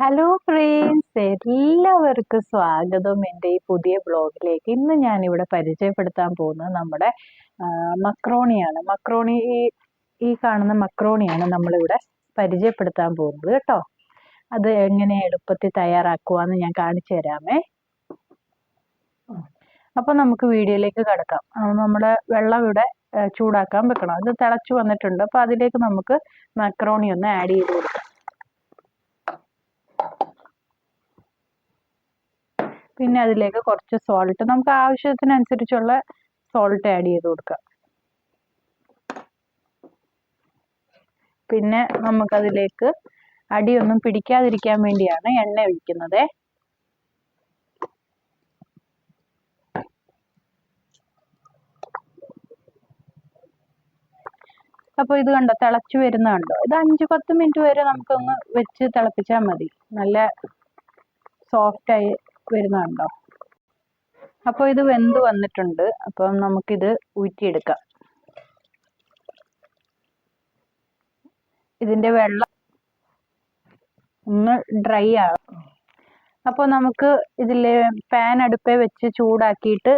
Hello friends എല്ലാവർക്കും സ്വാഗതം. എന്റെ ഈ പുതിയ ബ്ലോഗിലേക്ക് ഇന്ന് ഞാൻ ഇവിടെ പരിചയപ്പെടുത്താൻ പോകുന്നത് നമ്മുടെ മക്രോണിയാണ്. മക്രോണി ഈ ഈ കാണുന്ന മക്രോണിയാണ് നമ്മളിവിടെ പരിചയപ്പെടുത്താൻ പോകുന്നത് കേട്ടോ. അത് എങ്ങനെ എളുപ്പത്തിൽ തയ്യാറാക്കുവാന്ന് ഞാൻ കാണിച്ചു തരാമേ. അപ്പോൾ നമുക്ക് വീഡിയോയിലേക്ക് കിടക്കാം. നമ്മുടെ വെള്ളം ഇവിടെ ചൂടാക്കാൻ വെക്കണം. അത് തിളച്ചു വന്നിട്ടുണ്ട്. അപ്പോൾ അതിലേക്ക് നമുക്ക് മക്രോണി ഒന്ന് ആഡ് ചെയ്ത് കൊടുക്കാം. പിന്നെ അതിലേക്ക് കുറച്ച് സോൾട്ട് നമുക്ക് ആവശ്യത്തിനനുസരിച്ചുള്ള സോൾട്ട് ആഡ് ചെയ്ത് കൊടുക്കാം. പിന്നെ നമുക്കതിലേക്ക് അടിയൊന്നും പിടിക്കാതിരിക്കാൻ വേണ്ടിയാണ് എണ്ണ ഒഴിക്കുന്നത്. അപ്പോൾ ഇത് കണ്ടോ തിളച്ചു വരുന്ന കണ്ടോ? ഇത് അഞ്ച് പത്ത് മിനിറ്റ് വരെ നമുക്കൊന്ന് വെച്ച് തിളപ്പിച്ചാൽ മതി. നല്ല സോഫ്റ്റ് ആയി വരുന്ന കണ്ടോ അപ്പോൾ ഇത് വെന്ത് വന്നിട്ടുണ്ട്. അപ്പം നമുക്കിത് ഊറ്റിയെടുക്കാം. ഇതിന്റെ വെള്ളം ഒന്ന് ഡ്രൈ ആകും അപ്പോൾ നമുക്ക് ഇതിൽ പാൻ അടുപ്പേ വെച്ച് ചൂടാക്കിയിട്ട്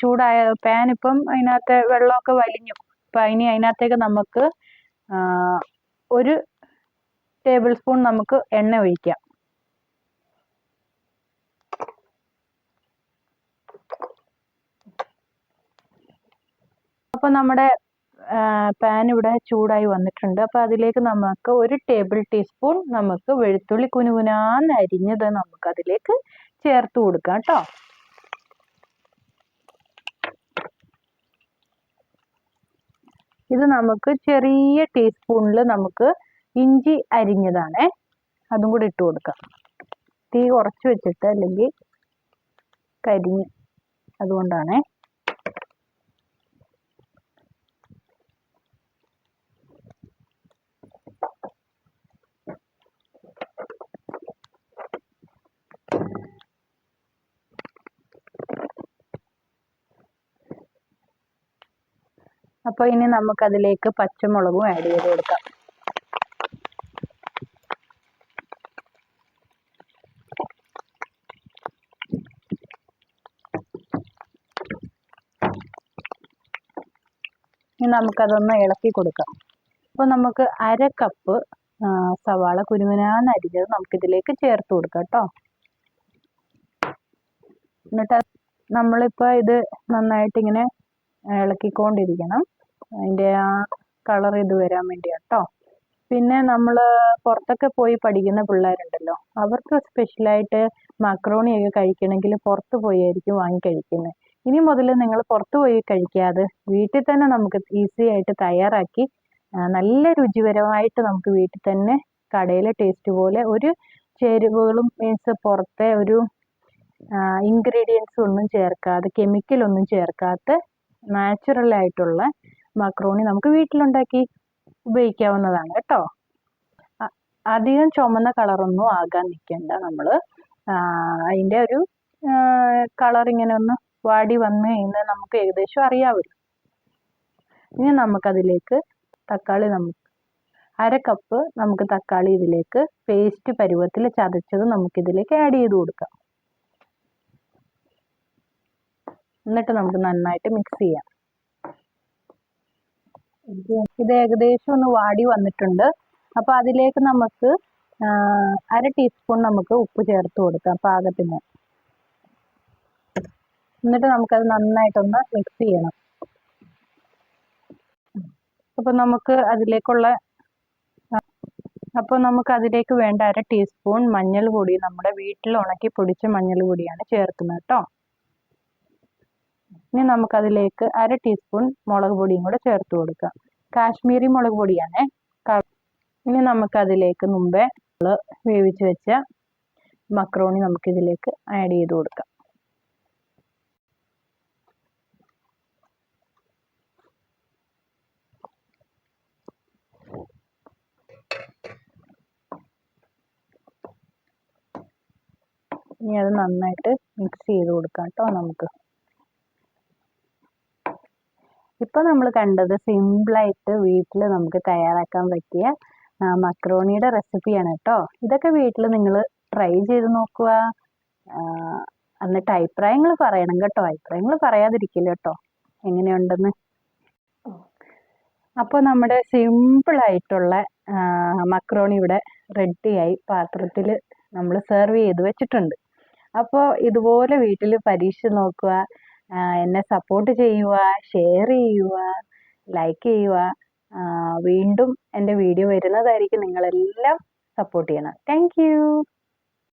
ചൂടായ പാൻ ഇപ്പം അതിനകത്തെ വെള്ളമൊക്കെ വലിഞ്ഞു. അപ്പം ഇനി അതിനകത്തേക്ക് നമുക്ക് ഒരു ടേബിൾ സ്പൂൺ നമുക്ക് എണ്ണ ഒഴിക്കാം. അപ്പോൾ നമ്മുടെ പാൻ ഇവിടെ ചൂടായി വന്നിട്ടുണ്ട്. അപ്പോൾ അതിലേക്ക് നമുക്ക് ഒരു ടേബിൾ ടീസ്പൂൺ നമുക്ക് വെളുത്തുള്ളി കുനുകുനാന്ന് അരിഞ്ഞത് നമുക്ക് അതിലേക്ക് ചേർത്ത് കൊടുക്കാം കേട്ടോ. ഇത് നമുക്ക് ചെറിയ ടീസ്പൂണിൽ നമുക്ക് ഇഞ്ചി അരിഞ്ഞതാണേ. അതും കൂടി ഇട്ട് കൊടുക്കാം. തീ കുറച്ച് വെച്ചിട്ട് അല്ലെങ്കിൽ കരിഞ്ഞ് അതുകൊണ്ടാണേ. അപ്പോൾ ഇനി നമുക്ക് അതിലേക്ക് പച്ചമുളകും ആഡ് ചെയ്ത് കൊടുക്കാം. ഇനി നമുക്കതൊന്ന് ഇളക്കി കൊടുക്കാം. അപ്പോൾ നമുക്ക് അര കപ്പ് സവാള കുരുമുനാന്ന് അരിഞ്ഞത് നമുക്ക് ഇതിലേക്ക് ചേർത്ത് കൊടുക്കാം കേട്ടോ എന്നിട്ട് നമ്മളിപ്പോ ഇത് നന്നായിട്ട് ഇങ്ങനെ ഇളക്കിക്കൊണ്ടിരിക്കണം. അതിന്റെ ആ കളർ ഇത് വരാൻ വേണ്ടിയാണ് കേട്ടോ പിന്നെ നമ്മൾ പുറത്തൊക്കെ പോയി പഠിക്കുന്ന പിള്ളേരുണ്ടല്ലോ അവർക്ക് സ്പെഷ്യലായിട്ട് മക്രോണിയൊക്കെ കഴിക്കണമെങ്കിൽ പുറത്ത് പോയായിരിക്കും വാങ്ങി കഴിക്കുന്നത്. ഇനി മുതൽ നിങ്ങൾ പുറത്തു പോയി കഴിക്കാതെ വീട്ടിൽ തന്നെ നമുക്ക് ഈസി ആയിട്ട് തയ്യാറാക്കി നല്ല രുചികരമായിട്ട് നമുക്ക് വീട്ടിൽ തന്നെ കടയിലെ ടേസ്റ്റ് പോലെ ഒരു ചേരുവകളും മീൻസ് പുറത്തെ ഒരു ഇൻഗ്രീഡിയൻസ് ഒന്നും ചേർക്കാതെ കെമിക്കൽ ഒന്നും ചേർക്കാത്ത നാച്ചുറൽ ആയിട്ടുള്ള മക്രോണി നമുക്ക് വീട്ടിലുണ്ടാക്കി ഉപയോഗിക്കാവുന്നതാണ് കേട്ടോ. അധികം ചുമന്ന കളറൊന്നും ആകാൻ നിൽക്കണ്ട നമ്മൾ അതിന്റെ ഒരു കളർ ഇങ്ങനെ ഒന്ന് വാടി വന്നു കഴിഞ്ഞാൽ നമുക്ക് ഏകദേശം അറിയാമല്ലോ ഇനി നമുക്കതിലേക്ക് തക്കാളി നമുക്ക് അര കപ്പ് നമുക്ക് തക്കാളി ഇതിലേക്ക് പേസ്റ്റ് പരുവത്തിൽ ചതച്ചത് നമുക്കിതിലേക്ക് ആഡ് ചെയ്ത് കൊടുക്കാം. എന്നിട്ട് നമുക്ക് നന്നായിട്ട് മിക്സ് ചെയ്യാം. ഇത് ഏകദേശം ഒന്ന് വാടി വന്നിട്ടുണ്ട്. അപ്പോൾ അതിലേക്ക് നമുക്ക് അര ടീസ്പൂൺ നമുക്ക് ഉപ്പ് ചേർത്ത് കൊടുക്കാം പാകത്തിന്. എന്നിട്ട് നമുക്കത് നന്നായിട്ടൊന്ന് മിക്സ് ചെയ്യണം. അപ്പോൾ നമുക്ക് അതിലേക്കുള്ള അപ്പോൾ നമുക്ക് അതിലേക്ക് വേണ്ട അര ടീസ്പൂൺ മഞ്ഞൾ പൊടി നമ്മുടെ വീട്ടിൽ ഉണക്കി പൊടിച്ച മഞ്ഞൾ പൊടിയാണ് ചേർക്കുന്നത് കേട്ടോ ഇനി നമുക്കതിലേക്ക് അര ടീസ്പൂൺ മുളക് പൊടിയും കൂടെ ചേർത്ത് കൊടുക്കാം. കാശ്മീരി മുളക് പൊടിയാണേ. ഇനി നമുക്കതിലേക്ക് മുമ്പേ വേവിച്ച് വെച്ച മക്രോണി നമുക്കിതിലേക്ക് ആഡ് ചെയ്ത് കൊടുക്കാം. ഇനി അത് നന്നായിട്ട് മിക്സ് ചെയ്ത് കൊടുക്കാം കേട്ടോ നമുക്ക്. ഇപ്പൊ നമ്മൾ കണ്ടത് സിമ്പിളായിട്ട് വീട്ടിൽ നമുക്ക് തയ്യാറാക്കാൻ പറ്റിയ മക്രോണിയുടെ റെസിപ്പിയാണ് കേട്ടോ ഇതൊക്കെ വീട്ടിൽ നിങ്ങൾ ട്രൈ ചെയ്ത് നോക്കുക. എന്നിട്ട് അഭിപ്രായങ്ങൾ പറയണം കേട്ടോ. അഭിപ്രായങ്ങൾ പറയാതിരിക്കില്ല കേട്ടോ എങ്ങനെയുണ്ടെന്ന്. അപ്പോൾ നമ്മുടെ സിമ്പിൾ ആയിട്ടുള്ള മക്രോണി ഇവിടെ റെഡിയായി. പാത്രത്തിൽ നമ്മൾ സെർവ് ചെയ്ത് വെച്ചിട്ടുണ്ട്. അപ്പോൾ ഇതുപോലെ വീട്ടിൽ പരീക്ഷിച്ച് നോക്കുക. എന്നെ സപ്പോർട്ട് ചെയ്യുക ഷെയർ ചെയ്യുക ലൈക്ക് ചെയ്യുക വീണ്ടും എന്റെ വീഡിയോ വരുന്നതായിരിക്കും നിങ്ങളെല്ലാം സപ്പോർട്ട് ചെയ്യണം. താങ്ക്